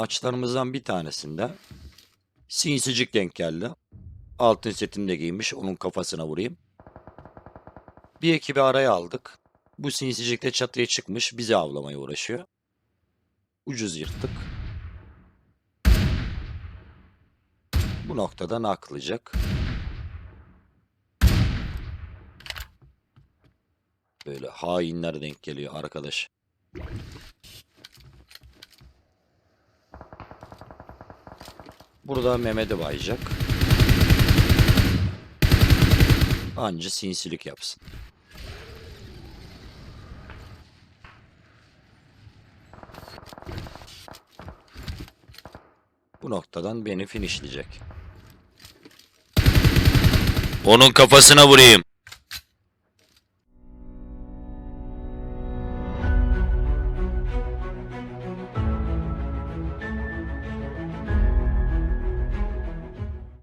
Maçlarımızdan bir tanesinde sinsicik denk geldi. Altın setini de giymiş. Onun kafasına vurayım. Bir ekibi araya aldık. Bu sinsicik de çatıya çıkmış. Bizi avlamaya uğraşıyor. Ucuz yırttık. Bu noktadan aklayacak. Böyle hainler denk geliyor arkadaş. Burada Mehmet'i bayacak. Anca sinsilik yapsın. Bu noktadan beni finishleyecek. Onun kafasına vurayım.